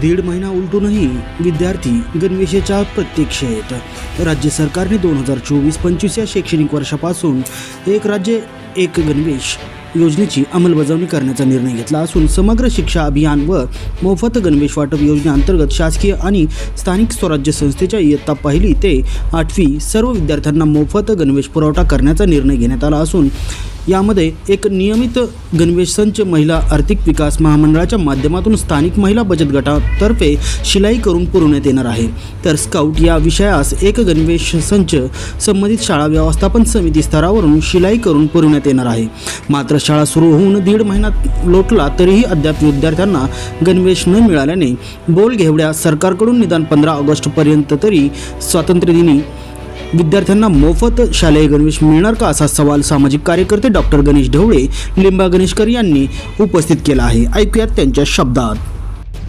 दीड महिना उलटूनही विद्यार्थी गणवेशाच्या प्रतीक्षेत. राज्य सरकारने दोन हजार चोवीस पंचवीस या शैक्षणिक वर्षापासून एक राज्य एक गणवेश. योजनेची अंमलबजावणी करण्याचा निर्णय घेतला असून समग्र शिक्षा अभियान व मोफत गणवेश वाटप योजनेअंतर्गत शासकीय आणि स्थानिक स्वराज्य संस्थेच्या इयत्ता पहिली ते आठवी सर्व विद्यार्थ्यांना मोफत गणवेश पुरवठा करण्याचा निर्णय घेण्यात आला असून यामध्ये एक नियमित गणवेश संच महिला आर्थिक विकास महामंडळाच्या माध्यमातून स्थानिक महिला बचत गटातर्फे शिलाई करून पुरवण्यात येणार आहे. तर स्काउट या विषयास एक गणवेश संच संबंधित शाळा व्यवस्थापन समिती स्तरावरून शिलाई करून पुरवण्यात येणार आहे. मात्र शाळा सुरू होऊन दीड महिना लोटला तरीही अद्याप विद्यार्थ्यांना गणवेश न मिळाल्याने बोल घेवड्या सरकारकडून निदान पंधरा ऑगस्टपर्यंत तरी स्वातंत्र्यदिनी विद्यार्थ्यांना मोफत शालेय गणवेश मिळणार का असा सवाल सामाजिक कार्यकर्ते डॉक्टर गणेश ढवळे लिंबा गणेशकर यांनी उपस्थित केला आहे. ऐकूयात त्यांच्या शब्दात.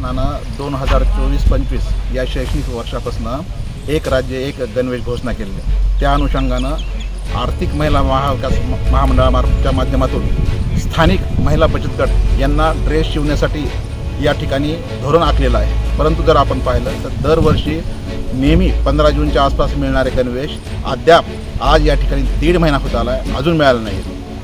नाना दोन हजार चोवीस पंचवीस या शैक्षणिक वर्षापासून एक राज्य एक गणवेश घोषणा केली. त्या अनुषंगानं आर्थिक महिला महाविकास महामंडळामार्फतच्या माध्यमातून स्थानिक महिला बचत गट यांना ड्रेस शिवण्यासाठी या ठिकाणी धोरण आखलेलं आहे. परंतु जर आपण पाहिलं तर दरवर्षी नेहमी पंधरा जूनच्या आसपास मिळणारे गणवेश अद्याप आज या ठिकाणी दीड महिना होत आला आहे अजून मिळालं नाही.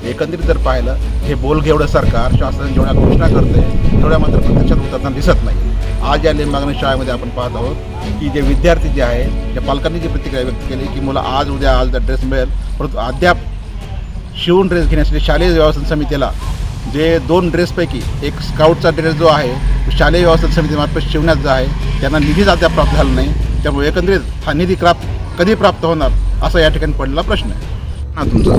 एकंदरीत जर पाहिलं हे बोलघेवडं सरकार शासनाने जेवढ्या घोषणा करते तेवढ्या मात्र प्रत्यक्षात उतरताना दिसत नाही. आज या लिंबागणे शाळेमध्ये आपण पाहत आहोत की जे विद्यार्थी जे आहे त्या पालकांनी जी प्रतिक्रिया व्यक्त केली की मुलं आज उद्या आज ड्रेस मिळेल. परंतु अद्याप शिवून ड्रेस घेण्यासाठी शालेय व्यवस्थापन समितीला जे दोन ड्रेसपैकी एक स्काउटचा ड्रेस जो आहे तो शालेय व्यवस्थापन समितीमार्फत शिवण्यात जो आहे त्यांना निधीच अद्याप प्राप्त झाला नाही. त्यामुळे एकंदरीत हा निधी प्राप्त कधी प्राप्त होणार असा या ठिकाणी पडलेला प्रश्न आहे. हा तुमचा.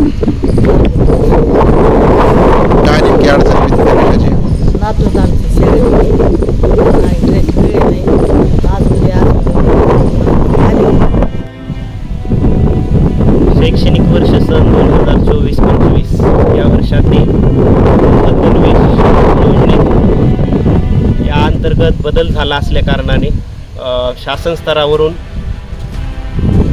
शैक्षणिक वर्ष सन दोन हजार चोवीस पंचवीस या वर्षातील गणवेश योजनेत या अंतर्गत बदल झाला असल्याकारणाने शासन स्तरावरून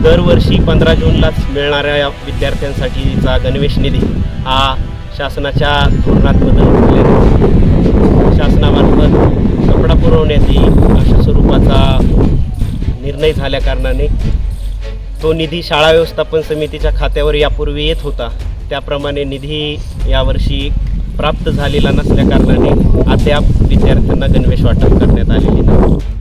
दरवर्षी पंधरा जूनलाच मिळणाऱ्या या विद्यार्थ्यांसाठीचा गणवेश निधी हा शासनाच्या धोरणात बदल झाल्याने शासनामार्फत कपडा पुरवण्यात येईल अशा स्वरूपाचा निर्णय झाल्याकारणाने तो निधी शाळा व्यवस्थापन समितीच्या खात्यावर यापूर्वी येत होता. त्याप्रमाणे निधी यावर्षी प्राप्त झालेला नसल्याकारणाने अद्याप विद्यार्थ्यांना गणवेश वाटप करण्यात आलेली नाही.